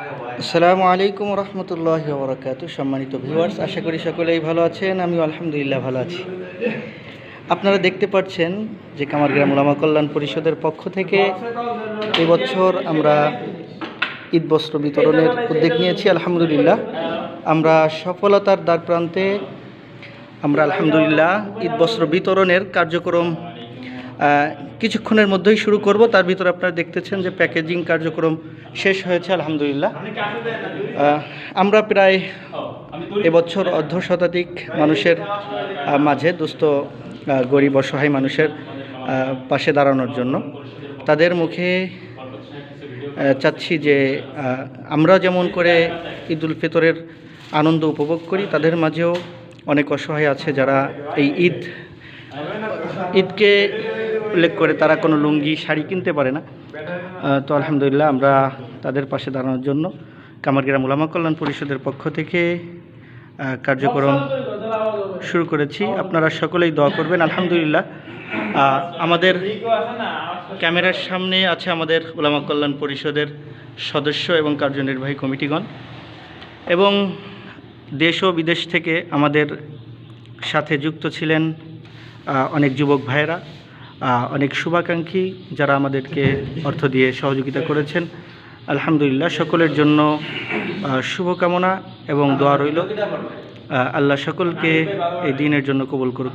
আসসালামু আলাইকুম রহমতুল্লাহ বরকাত সম্মানিত ভিউয়ার্স আশা করি সকলেই ভালো আছেন আমি আলহামদুলিল্লাহ ভালো আছি। আপনারা দেখতে পাচ্ছেন যে কামারগ্রাম ওলামা কল্যাণ পরিষদের পক্ষ থেকে এবছর আমরা ঈদ বস্ত্র বিতরণের উদ্যোগ নিয়েছি, আলহামদুলিল্লাহ। আমরা সফলতার দ্বার প্রান্তে আমরা আলহামদুলিল্লাহ ঈদ বস্ত্র বিতরণের কার্যক্রম কিছুক্ষণের মধ্যেই শুরু করব। তার ভিতরে আপনারা দেখতেছেন যে প্যাকেজিং কার্যক্রম শেষ হয়েছে, আলহামদুলিল্লাহ। আমরা প্রায় এবছর অর্ধ শতাধিক মানুষের মাঝে, দুস্থ গরিব, অসহায় মানুষের পাশে দাঁড়ানোর জন্য। তাদের মুখে চাচ্ছি যে আমরা যেমন করে ঈদ উল ফিতরের আনন্দ উপভোগ করি, তাদের মাঝেও অনেক অসহায় আছে যারা এই ঈদ, ঈদকে উল্লেখ করে তারা কোনো লুঙ্গি, শাড়ি কিনতে পারে না। তো আলহামদুলিল্লাহ আমরা তাদের পাশে দাঁড়ানোর জন্য কামারগ্রাম উলামা কল্যাণ পরিষদের পক্ষ থেকে কার্যক্রম শুরু করেছি। আপনারা সকলেই দোয়া করবেন, আলহামদুলিল্লাহ। আমাদের ক্যামেরার সামনে আছে আমাদের উলামা কল্যাণ পরিষদের সদস্য এবং কার্যনির্বাহী কমিটিগণ এবং দেশ ও বিদেশ থেকে আমাদের সাথে যুক্ত ছিলেন অনেক যুবক ভাইয়েরা। অনেক শুভাকাঙ্ক্ষী যারা আমাদেরকে অর্থ দিয়ে সহযোগিতা করেছেন। আলহামদুলিল্লাহ, সকলের জন্য শুভকামনা এবং দোয়া রইল। আল্লাহ সকলকে এই দিনের জন্য কবুল করুক।